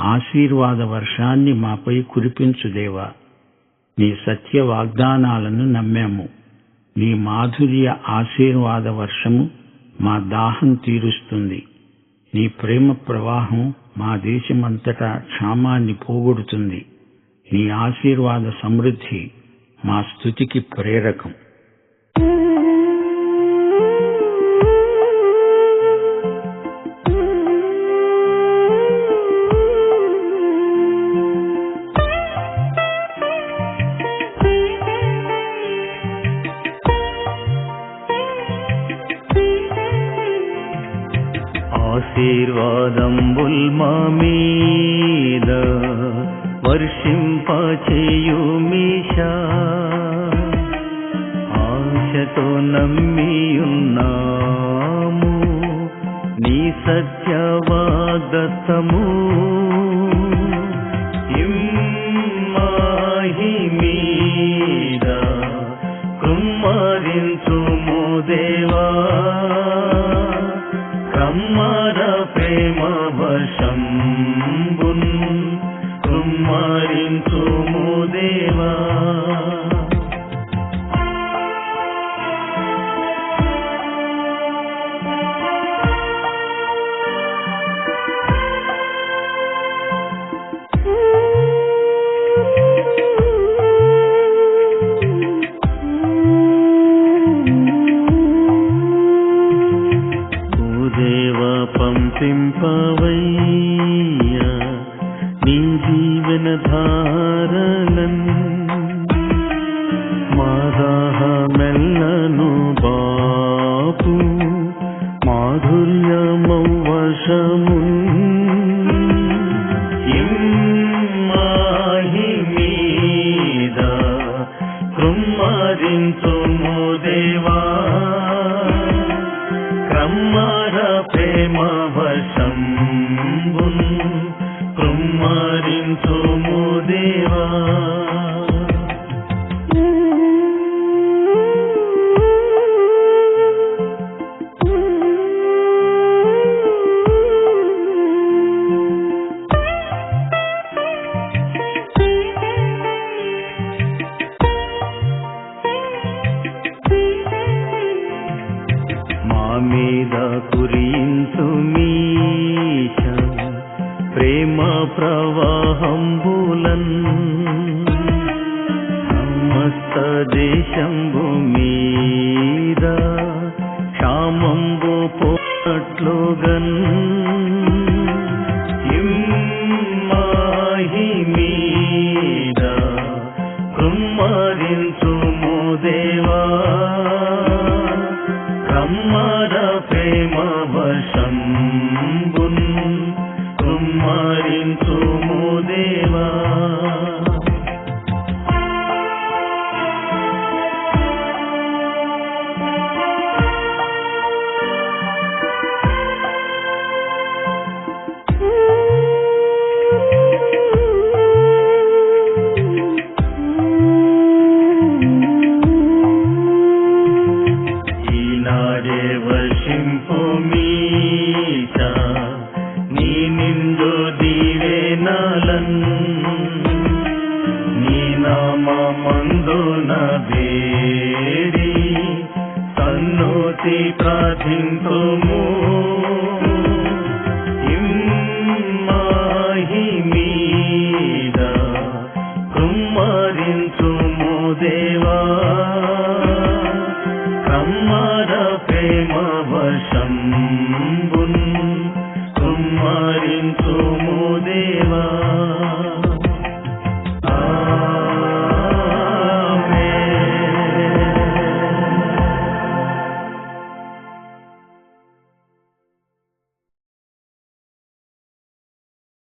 ఆశీర్వాద వర్షాన్ని మాపై కురిపించుదేవా నీ సత్య వాగ్దానాలను నమ్మాము. నీ మాధుర్య ఆశీర్వాద వర్షము మా దాహం తీరుస్తుంది. నీ ప్రేమ ప్రవాహం మా దేశమంతటా క్షామాన్ని పోగొడుతుంది. నీ ఆశీర్వాద సమృద్ధి మా స్థుతికి ప్రేరకం. ఆశీర్వాదంబుల్ మా మీద వర్షింపచేయు మీషా ఆశతో నమ్మియున్నాము నీ సత్యవాదత్తము ఇమ్మాహి మీద కుమ్మరించుము దేవా. కమ్మర ప్రేమ వశంబున్ కుమ్మరించుము దేవా. शान्तिं पावय्या? पावजीवनथा క్రమ్మర ప్రేమ వశంబున్ కృమ్మరించుము మీద కురించు మీష ప్రేమ ప్రవాహంబులన్. సమస్త దేశంబు కుమ్మరించుము దేవా నామందున వేడి సన్నోతి ప్రార్థింతుము. ఇమ్మాహి కుమ్మరించుము దేవా. కమ్మర ప్రేమ వశంబున్ కుమ్మరించుము దేవా.